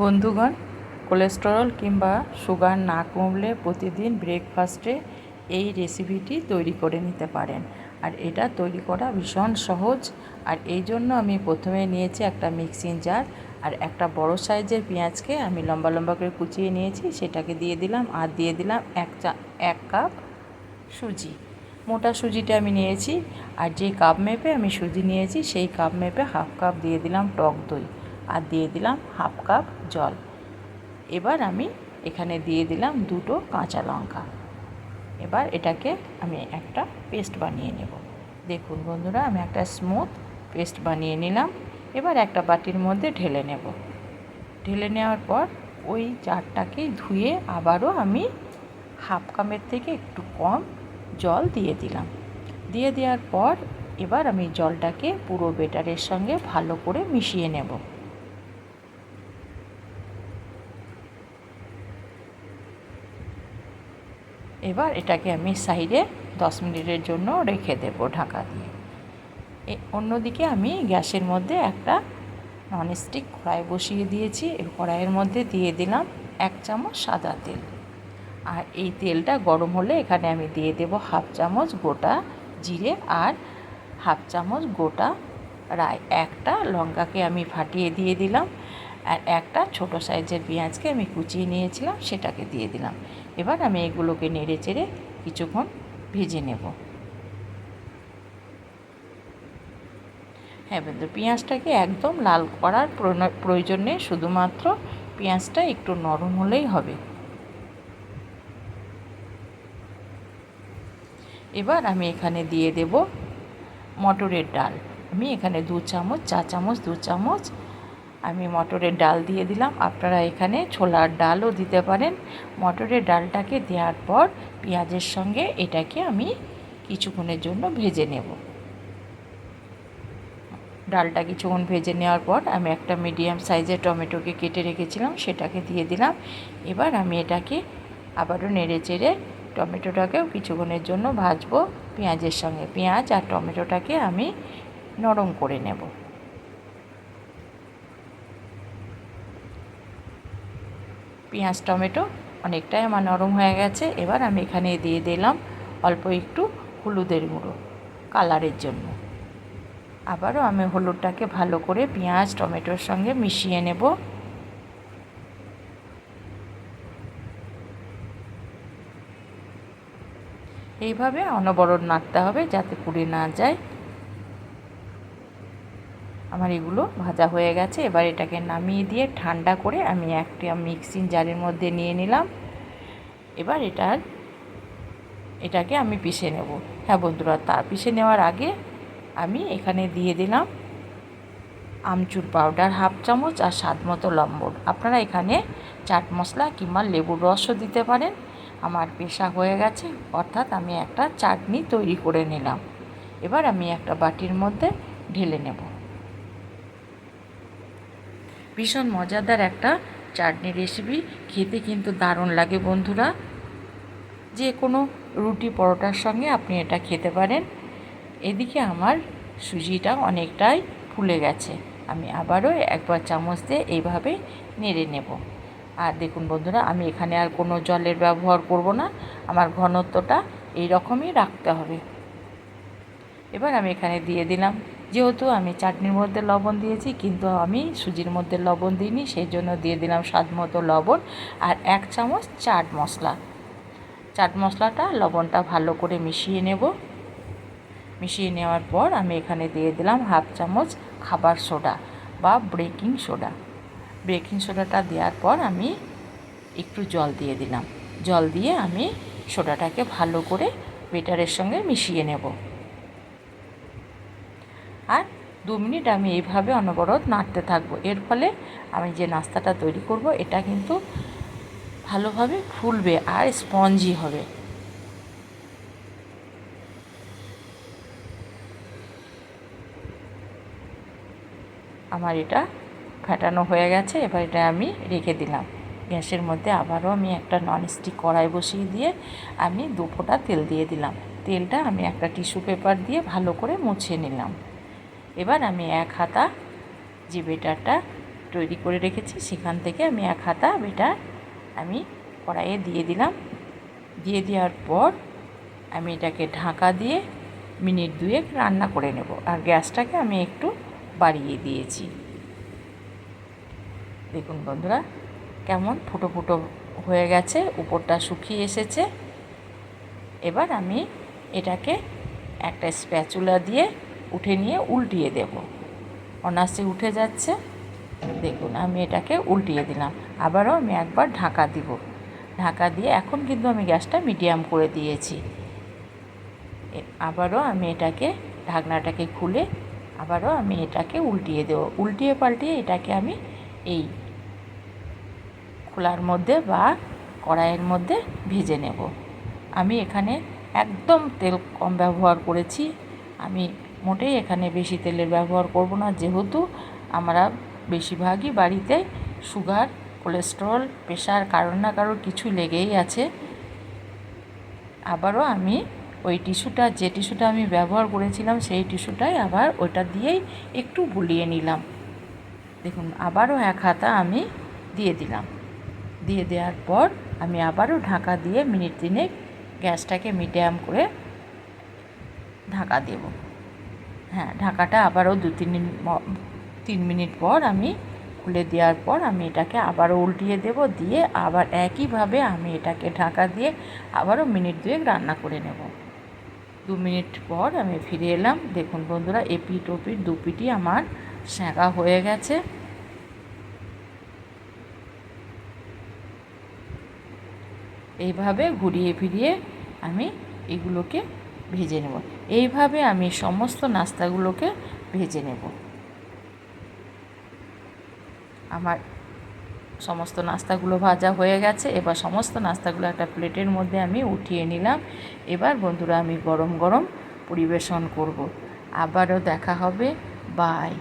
বন্ধুগণ, কোলেস্টেরল কিংবা সুগার না কমলে প্রতিদিন ব্রেকফাস্টে এই রেসিপিটি তৈরি করে নিতে পারেন। আর এটা তৈরি করা ভীষণ সহজ। আর এই জন্য আমি প্রথমে নিয়েছি একটা মিক্সিং জার আর একটা বড় সাইজের পেঁয়াজকে আমি লম্বা লম্বা করে কুচিয়ে নিয়েছি। সেটাকে দিয়ে দিলাম আর দিয়ে দিলাম এক চা, এক কাপ সুজি। মোটা সুজিটা আমি নিয়েছি। আর যে কাপ মেপে আমি সুজি নিয়েছি, সেই কাপ মেপে হাফ কাপ দিয়ে দিলাম টক দই। আর দিয়ে দিলাম হাফ কাপ জল। এবার আমি এখানে দিয়ে দিলাম দুটো কাঁচা লঙ্কা। এবার এটাকে আমি একটা পেস্ট বানিয়ে নেব। দেখুন বন্ধুরা, আমি একটা স্মুথ পেস্ট বানিয়ে নিলাম। এবার একটা বাটির মধ্যে ঢেলে নেব। ঢেলে নেওয়ার পর ওই চারটাকে ধুয়ে আবারও আমি হাফ কাপের থেকে একটু কম জল দিয়ে দিলাম। দিয়ে দেওয়ার পর এবার আমি জলটাকে পুরো বেটারের সঙ্গে ভালো করে মিশিয়ে নেব। এবার এটাকে আমি সাইডে দশ মিনিটের জন্য রেখে দেব ঢাকা দিয়ে। অন্যদিকে আমি গ্যাসের মধ্যে একটা ননস্টিক কড়াই বসিয়ে দিয়েছি। কড়াইয়ের মধ্যে দিয়ে দিলাম এক চামচ সাদা তেল। আর এই তেলটা গরম হলে এখানে আমি দিয়ে দেব হাফ চামচ গোটা জিরে আর হাফ চামচ গোটা রাই। একটা লঙ্কাকে আমি ফাটিয়ে দিয়ে দিলাম। আর একটা ছোট সাইজের পেঁয়াজকে আমি কুচিয়ে নিয়েছিলাম, সেটাকে দিয়ে দিলাম। এবার আমি এগুলোকে নেড়ে চেড়ে কিছুক্ষণ ভেজে নেব। হ্যাঁ বন্ধু, পেঁয়াজটাকে একদম লাল করার প্রয়োজন নেই, শুধুমাত্র পেঁয়াজটা একটু নরম হলেই হবে। এবার আমি এখানে দিয়ে দেব মটরের ডাল। আমি এখানে দু চামচ, চা চামচ, দু চামচ আমি মটরের ডাল দিয়ে দিলাম। আপনারা এখানে ছোলার ডালও দিতে পারেন। মটরের ডালটাকে দেওয়ার পর পেঁয়াজের সঙ্গে এটাকে আমি কিছুক্ষণের জন্য ভেজে নেব। ডালটা কিছুক্ষণ ভেজে নেওয়ার পর আমি একটা মিডিয়াম সাইজের টমেটোকে কেটে রেখেছিলাম, সেটাকে দিয়ে দিলাম। এবার আমি এটাকে আবারও নেড়ে চেড়ে টমেটোটাকেও কিছুক্ষণের জন্য ভাজবো। পেঁয়াজের সঙ্গে পেঁয়াজ আর টমেটোটাকে আমি নরম করে নেব। পেঁয়াজ, টমেটো অনেকটাই আমার নরম হয়ে গেছে। এবার আমি এখানে দিয়ে দিলাম অল্প একটু হলুদের গুঁড়ো কালারের জন্য। আবারও আমি হলুদটাকে ভালো করে পেঁয়াজ, টমেটোর সঙ্গে মিশিয়ে নেব। এইভাবে অনবরত নাড়তে হবে যাতে পুড়ে না যায়। আমার এগুলো ভাজা হয়ে গেছে। এবার এটাকে নামিয়ে দিয়ে ঠান্ডা করে আমি একটা মিক্সিং জারের মধ্যে নিয়ে নিলাম। এবার এটার এটাকে আমি পিষে নেব। হ্যাঁ বন্ধুরা, তা পিষে নেওয়ার আগে আমি এখানে দিয়ে দিলাম আমচুর পাউডার হাফ চামচ আর স্বাদ মতো লম্বন। আপনারা এখানে চাট মশলা কিংবা লেবুর রসও দিতে পারেন। আমার পেশা হয়ে গেছে, অর্থাৎ আমি একটা চাটনি তৈরি করে নিলাম। এবার আমি একটা বাটির মধ্যে ঢেলে নেব। ভীষণ মজাদার একটা চাটনি রেসিপি খেতে কিন্তু দারুণ লাগে বন্ধুরা। যে কোনো রুটি পরোটার সঙ্গে আপনি এটা খেতে পারেন। এদিকে আমার সুজিটা অনেকটাই ফুলে গেছে। আমি আবারও একবার চামচ দিয়ে এইভাবে নেড়ে নেব। আর দেখুন বন্ধুরা, আমি এখানে আর কোনো জলের ব্যবহার করব না। আমার ঘনত্বটা এই রকমই রাখতে হবে। এবার আমি এখানে দিয়ে দিলাম। যেহেতু আমি চাটনির মধ্যে লবণ দিয়েছি, কিন্তু আমি সুজির মধ্যে লবণ দিইনি, সেই জন্য দিয়ে দিলাম স্বাদ মতো লবণ আর এক চামচ চাট মশলা। চাট মশলাটা লবণটা ভালো করে মিশিয়ে নেব। মিশিয়ে নেওয়ার পর আমি এখানে দিয়ে দিলাম হাফ চামচ খাবার সোডা বা বেকিং সোডা। বেকিং সোডাটা দেওয়ার পর আমি একটু জল দিয়ে দিলাম। জল দিয়ে আমি সোডাটাকে ভালো করে বেটারের সঙ্গে মিশিয়ে নেব। দু মিনিট আমি এইভাবে অনবরত নাড়তে থাকব। এর ফলে আমি যে নাস্তাটা তৈরি করব, এটা কিন্তু ভালোভাবে ফুলবে আর স্পঞ্জি হবে। আমার এটা ফাটানো হয়ে গেছে, এবার এটা আমি রেখে দিলাম। গ্যাসের মধ্যে আবারও আমি একটা ননস্টিক কড়াই বসিয়ে দিয়ে আমি দু ফোঁটা তেল দিয়ে দিলাম। তেলটা আমি একটা টিস্যু পেপার দিয়ে ভালো করে মুছে নিলাম। এবার আমি এক হাতা যে বেটারটা তৈরি করে রেখেছি, সেখান থেকে আমি এক হাতা বেটার আমি কড়াইয়ে দিয়ে দিলাম। দিয়ে দেওয়ার পর আমি এটাকে ঢাকা দিয়ে মিনিট দুয়েক রান্না করে নেব আর গ্যাসটাকে আমি একটু বাড়িয়ে দিয়েছি। দেখুন বন্ধুরা, কেমন ফুটো ফুটো হয়ে গেছে, উপরটা শুকিয়ে এসেছে। এবার আমি এটাকে একটা স্প্যাচুলা দিয়ে উঠে নিয়ে উল্টিয়ে দেব। অনাসে উঠে যাচ্ছে। দেখুন, আমি এটাকে উল্টিয়ে দিলাম। আবারও আমি একবার ঢাকা দিব। ঢাকা দিয়ে এখন কিন্তু আমি গ্যাসটা মিডিয়াম করে দিয়েছি। আবারও আমি এটাকে, ঢাকনাটাকে খুলে আবারও আমি এটাকে উল্টিয়ে দেবো। উল্টিয়ে পাল্টিয়ে এটাকে আমি এই খোলার মধ্যে বা কড়াইয়ের মধ্যে ভেজে নেব। আমি এখানে একদম তেল কম ব্যবহার করেছি। আমি মোটেই এখানে বেশি তেলের ব্যবহার করব না। যেহেতু আমরা বেশিরভাগই বাড়িতে সুগার, কোলেস্ট্রল, প্রেশার, কারোর না কারোর কিছু লেগেই আছে। আবারও আমি ওই টিস্যুটা, যে টিস্যুটা আমি ব্যবহার করেছিলাম, সেই টিস্যুটাই আবার ওইটা দিয়েই একটু বুলিয়ে নিলাম। দেখুন, আবারও এক হাতা আমি দিয়ে দিলাম। দিয়ে দেওয়ার পর আমি আবারও ঢাকা দিয়ে মিনিট তিনেক গ্যাসটাকে মিডিয়াম করে ঢাকা দেব। হ্যাঁ ঢাকাটা আবারও দু, তিন তিন মিনিট পর আমি খুলে দেওয়ার পর আমি এটাকে আবারও উল্টিয়ে দেব, দিয়ে আবার একইভাবে আমি এটাকে ঢাকা দিয়ে আবারও মিনিট দুয়েক রান্না করে নেব। দু মিনিট পর আমি ফিরে এলাম। দেখুন বন্ধুরা এপিট দু পিটি আমার সেঁকা হয়ে গেছে। এইভাবে ঘুরিয়ে ফিরিয়ে আমি এগুলোকে ভেজে নেব। এইভাবে আমি সমস্ত নাস্তাগুলোকে ভেজে নেব। আমার সমস্ত নাস্তাগুলো ভাজা হয়ে গেছে। এবার সমস্ত নাস্তাগুলো একটা প্লেটের মধ্যে আমি উঠিয়ে নিলাম। এবার বন্ধুরা, আমি গরম গরম পরিবেশন করব। আবারও দেখা হবে। বাই।